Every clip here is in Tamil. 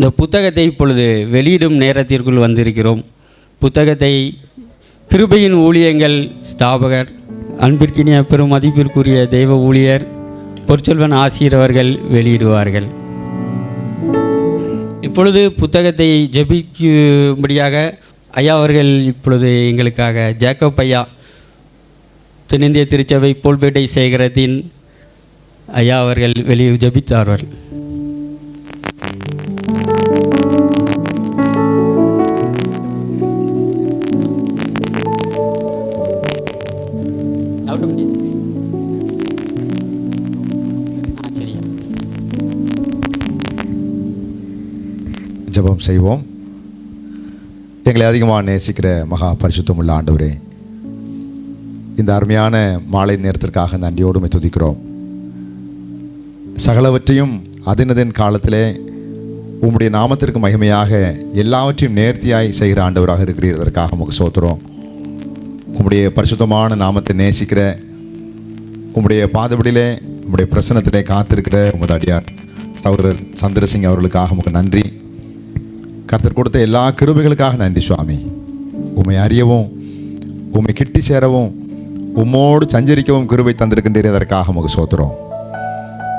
இந்த புத்தகத்தை இப்பொழுது வெளியிடும் நேரத்திற்குள் வந்திருக்கிறோம். புத்தகத்தை கிருபையின் ஊழியங்கள் ஸ்தாபகர் அன்பிற்கினிய பெரும் மதிப்பிற்குரிய தெய்வ ஊழியர் பொற்சொல்வன் ஆசிரியர் அவர்கள் வெளியிடுவார்கள். இப்பொழுது புத்தகத்தை ஜபிக்கும்படியாக ஐயா அவர்கள் இப்பொழுது எங்களுக்காக ஜேக்கப் ஐயா தென்னிந்திய திருச்சபை போல்பேட்டை சேகரத்தின் ஐயா அவர்கள் வெளியே ஜெபித்தார்கள். ஜபம் செய்வோம். எங்களை அதிகமாக நேசிக்கிற மகா பரிசுத்தமுள்ள ஆண்டவரே இந்த அருமையான மாலை நேரத்திற்காக நன்றியோடு துதிக்கிறோம். சகலவற்றையும் அதினதின் காலத்திலே உம்முடைய நாமத்திற்கு மகிமையாக எல்லாவற்றையும் நேர்த்தியாய் செய்கிற ஆண்டவராக இருக்கிறதற்காக அதற்காக உமக்கு சோத்துறோம் உம்முடைய பரிசுத்தமான நாமத்தை நேசிக்கிற உம்முடைய பாதபடியிலே உம்முடைய பிரசனத்திலே காத்திருக்கிற உமது அடியார் சகோதரர் சந்திரசிங் அவர்களுக்காக உமக்கு நன்றி. கர்த்தர் கொடுத்த எல்லா கிருபைகளுக்காக நன்றி சுவாமி. உம்மை அறியவும் உமை கிட்டி சேரவும் உம்மோடு சஞ்சரிக்கவும் கிருபை தந்திருக்கின்றீர் அதற்காக உமக்கு சோத்துறோம்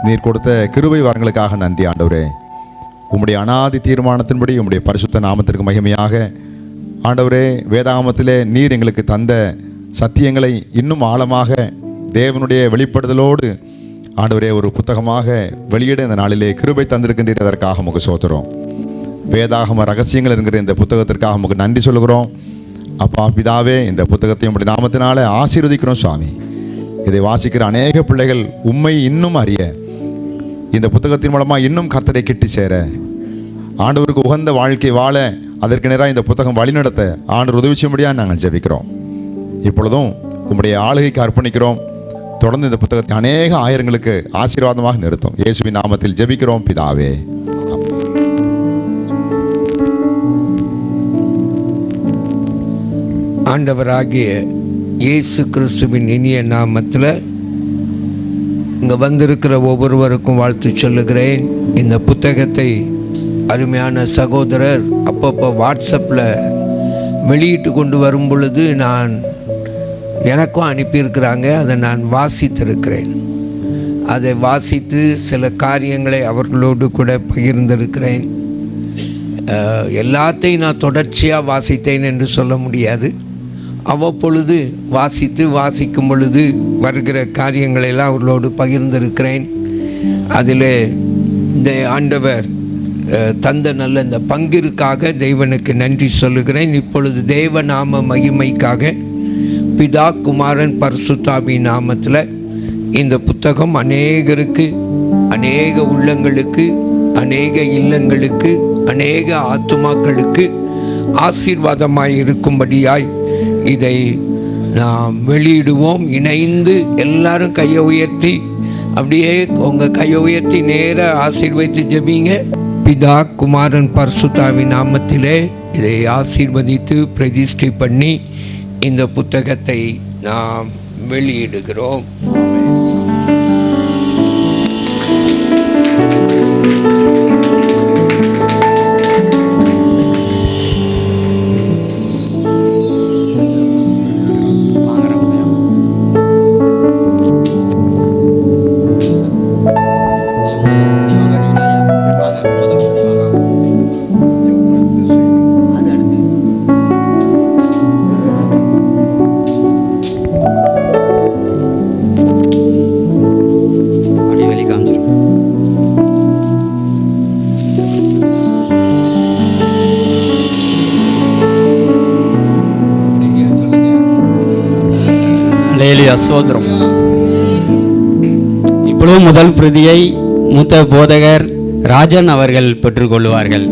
நீர் கொடுத்த கிருபை வரங்களுக்காக நன்றி ஆண்டவரே. உம்முடைய அனாதி தீர்மானத்தின்படி உம்முடைய பரிசுத்த நாமத்திற்கு மகிமையாக. ஆண்டவரே வேதாகமத்திலே நீர் எங்களுக்கு தந்த சத்தியங்களை இன்னும் ஆழமாக தேவனுடைய வெளிப்படுதலோடு ஆண்டவரே ஒரு புத்தகமாக வெளியிட இந்த நாளிலே கிருபை தந்திருக்கின்றீர் அதற்காக உமக்கு சோத்துறோம் வேதாகம ரகசியங்கள் என்கிற இந்த புத்தகத்திற்காக உமக்கு நன்றி சொல்லுகிறோம். அப்பா பிதாவே இந்த புத்தகத்தை உம்முடைய நாமத்தினால ஆசீர்வதிக்கிறோம் சுவாமி. இதை வாசிக்கிற அநேக பிள்ளைகள் உண்மை இன்னும் அறிய இந்த புத்தகத்தின் மூலமாக இன்னும் கர்த்தரை கிட்டி சேர ஆண்டவருக்கு உகந்த வாழ்க்கை வாழ அதற்கு நேராக இந்த புத்தகம் வழிநடத்த ஆண்டவர் உதவி செய்யும்படியாக நாங்கள் ஜெபிக்கிறோம். இப்பொழுதும் உம்முடைய ஆளுகைக்கு அர்ப்பணிக்கிறோம். தொடர்ந்து இந்த புத்தகத்தை அநேக ஆயிரங்களுக்கு ஆசீர்வாதமாக நிறுத்தும். இயேசுவின் நாமத்தில் ஜெபிக்கிறோம் பிதாவே. ஆண்டவராகிய இயேசு கிறிஸ்துவின் இனிய நாமத்தில் இங்கே வந்திருக்கிற ஒவ்வொருவருக்கும் வாழ்த்து சொல்லுகிறேன். இந்த புத்தகத்தை அருமையான சகோதரர் அப்பப்போ வாட்ஸ்அப்பில் வெளியிட்டு கொண்டு வரும் பொழுது நான் எனக்கும் அனுப்பியிருக்கிறாங்க அதை நான் வாசித்திருக்கிறேன். அதை வாசித்து சில காரியங்களை அவர்களோடு கூட பகிர்ந்திருக்கிறேன். எல்லாத்தையும் நான் தொடர்ச்சியாக வாசித்தேன் என்று சொல்ல முடியாது. அவ்வப்பொழுது வாசித்து வாசிக்கும் பொழுது வருகிற காரியங்களை எல்லாம் அவர்களோடு பகிர்ந்திருக்கிறேன். அதில் இந்த ஆண்டவர் தந்த நல்ல இந்த பங்கிற்காக தேவனுக்கு நன்றி சொல்லுகிறேன். இப்பொழுது தேவ நாம மகிமைக்காக பிதா குமாரன் பரிசுத்தாபி நாமத்தில் இந்த புத்தகம் அநேகருக்கு அநேக உள்ளங்களுக்கு அநேக இல்லங்களுக்கு அநேக ஆத்துமாக்களுக்கு ஆசீர்வாதமாய் இருக்கும்படியாய் இதை நாம் வெளியிடுவோம். இணைந்து எல்லாரும் கையை உயர்த்தி அப்படியே உங்கள் கையை உயர்த்தி நேர ஆசீர்வதித்து ஜெபிங்க. பிதா குமாரன் பர்சுதாவின் நாமத்திலே இதை ஆசீர்வதித்து பிரதிஷ்டை பண்ணி இந்த புத்தகத்தை நாம் வெளியிடுகிறோம். லேலியா சோதரம் இப்பொழுது முதல் பிரதியை மூத்த போதகர் ராஜன் அவர்கள் பெற்றுக்கொள்வார்கள்.